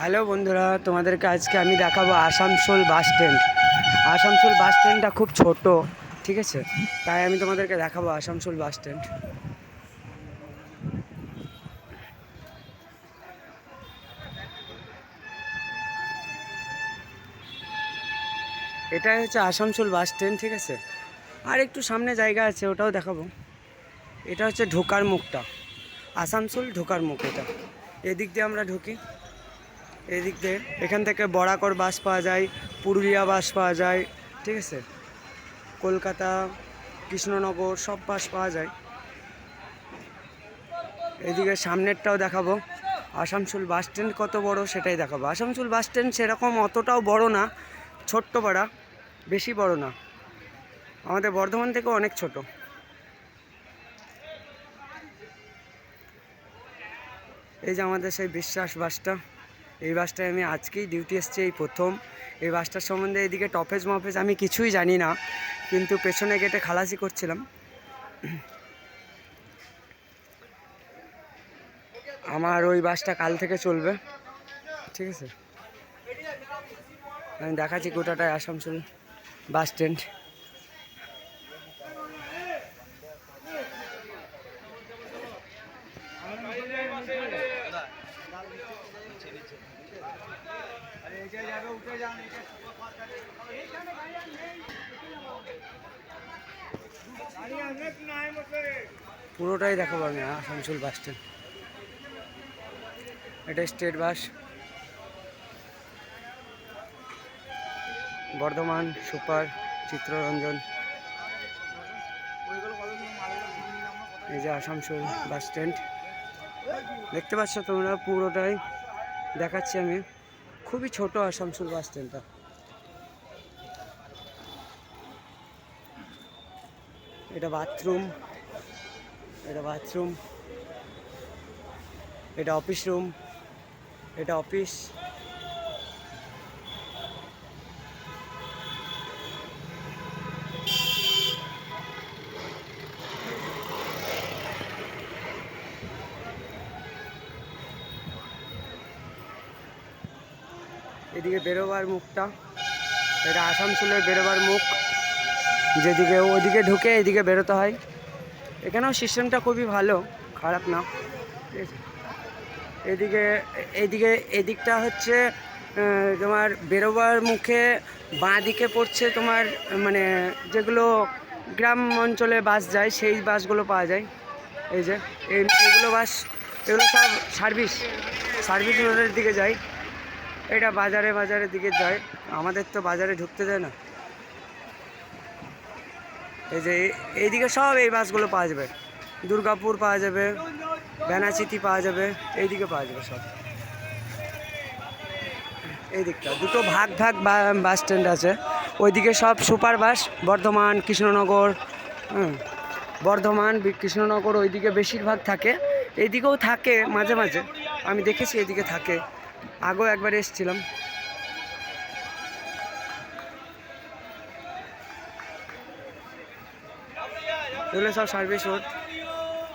Hello বন্ধুরা, তোমাদেরকে আজকে আমি দেখাবো Asansol bus stand. Asansol bus স্ট্যান্ডটা খুব ছোট, ঠিক আছে? তাই আমি তোমাদেরকে দেখাবো আসানসোল বাস স্ট্যান্ড। এটাই হচ্ছে আসানসোল বাস স্ট্যান্ড, ঠিক আছে? আর একটু সামনে জায়গা আছে, ওটাও দেখাবো। এটা হচ্ছে ঢোকার মুখটা। আসানসোল ঢোকার মুখ এটা। এদিক দিয়ে আমরা ঢুকি। এদিক দিয়ে। এখান থেকে বরাকর বাস পাওয়া যায়, পুরুলিয়া বাস পাওয়া যায়, ঠিক আছে? কলকাতা, কৃষ্ণনগর সব বাস পাওয়া যায়। এদিকে সামনেরটাও দেখাবো। আসানসোল বাস স্ট্যান্ড কত বড় সেটাই দেখাবো। আসানসোল বাস স্ট্যান্ড সেরকম অতটাও বড় না, ছোট্ট পাড়া বেশি বড় না। আমাদের বর্ধমান থেকে অনেক ছোট। এই যে আমাদের সেই বিশ্বাস বাসটা। এই বাসটায় আমি আজকেই ডিউটি এসছি এই প্রথম। এই বাসটার সম্বন্ধে এদিকে টপেজ মফেজ আমি কিছুই জানি না, কিন্তু পেছনে গেটে খালাসি করছিলাম। আমার ওই বাসটা কাল থেকে চলবে। ঠিক আছে? আমি দেখাচ্ছি গোটাটায় আসানসোল বাস স্ট্যান্ড পুরোটাই দেখাবো আমি আসানসোল বাস স্ট্যান্ড। এটা state bus. Bardhaman super Chittaranjan. এই যে আসানসোল বাস স্ট্যান্ড। দেখতে পাচ্ছ তোমরা পুরোটাই দেখাচ্ছি আমি। খুবই ছোট আসানসোল বাস স্ট্যান্ডটা। এটা বাথরুম এটা বাথরুম এটা অফিস রুম এটা অফিস এদিকে বেরোবার মুখটা। এটা আসানসোলের বেরোবার মুখ। যেদিকে ওদিকে ঢুকে এদিকে বেরোতে হয়। এখানেও সিস্টেমটা খুবই ভালো, খারাপ না? এদিকে এদিকে, এদিকটা হচ্ছে তোমার বেরোবার মুখে বাঁ দিকে পড়ছে তোমার মানে যেগুলো গ্রাম অঞ্চলে বাস যায়, সেই বাসগুলো পাওয়া যায়। এই যে এগুলো বাস, এগুলো সব সার্ভিস সার্ভিস রোডের দিকে যায়। এটা বাজারে বাজারের দিকে যায়। আমাদের তো বাজারে ঢুকতে দেয় না। এই যে এই- এইদিকে সব এই বাসগুলো পাওয়া যাবে। দুর্গাপুর পাওয়া যাবে, বেনাচিতি পাওয়া যাবে, এইদিকে পাওয়া যাবে সব। এই দিকটা দুটো ভাগ ভাগ বাস স্ট্যান্ড আছে। ওইদিকে সব সুপার বাস, বর্ধমান, কৃষ্ণনগর বর্ধমান কৃষ্ণনগর ওইদিকে বেশিরভাগ থাকে। এইদিকেও থাকে মাঝে মাঝে। আমি দেখেছি এইদিকে থাকে। আগেও একবার এসেছিলাম। এগুলো সব সার্ভিস রোড।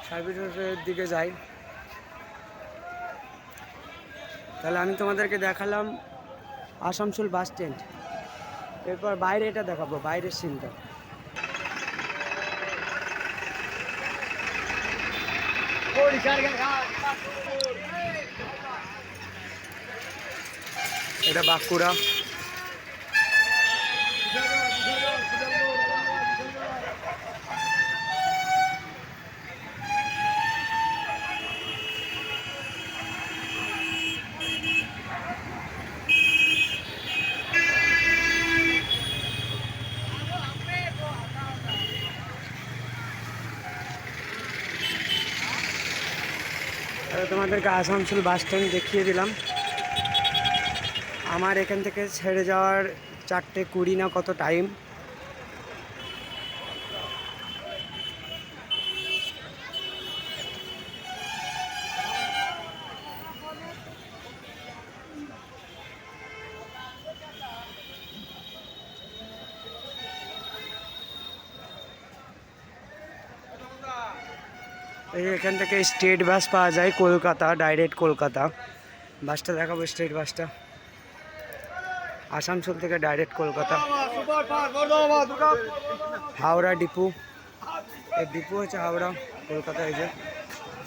সার্ভিস রোডের দিকে যাই। তাহলে আমি তোমাদেরকে দেখালাম আসানসোল বাস স্ট্যান্ড। এরপর বাইরে এটা দেখাবো, বাইরের সিনটা। এটা বাঁকুড়া। তোমাদেরকে আসানসোল বাস স্ট্যান্ড দেখিয়ে দিলাম। আমার এখান থেকে ছেড়ে যাওয়ার চারটে কুড়ি না কত টাইম এখান থেকে স্টেট বাস পাওয়া যায় কলকাতা ডাইরেক্ট কলকাতা। বাসটা দেখাবো স্টেট বাসটা আসানসোল থেকে ডাইরেক্ট কলকাতা। হাওড়া ডিপু। এই ডিপু হচ্ছে হাওড়া, কলকাতা এই যে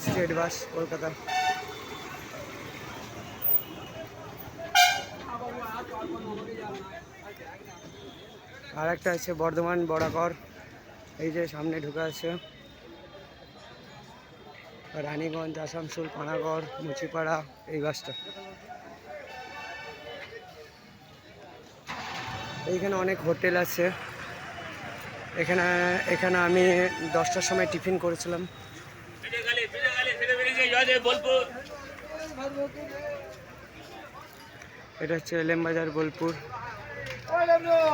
স্টেট বাস কলকাতা। আর একটা আছে বর্ধমান বরাকর। এই যে সামনে ঢুকে আছে রানীগঞ্জ, আসানসোল, পানাগড়, মুচিপাড়া, এই বাসটা এইখানে অনেক হোটেল আছে। এখানে এখানে আমি দশটার সময় টিফিন করেছিলাম। এটা হচ্ছে এলএম বাজার বোলপুর।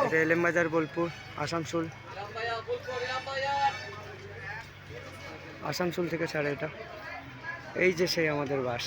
এটা এলএম বাজার বোলপুর, আসানসোল। আসানসোল থেকে ছাড়ে এটা। এই যে সেই আমাদের বাস।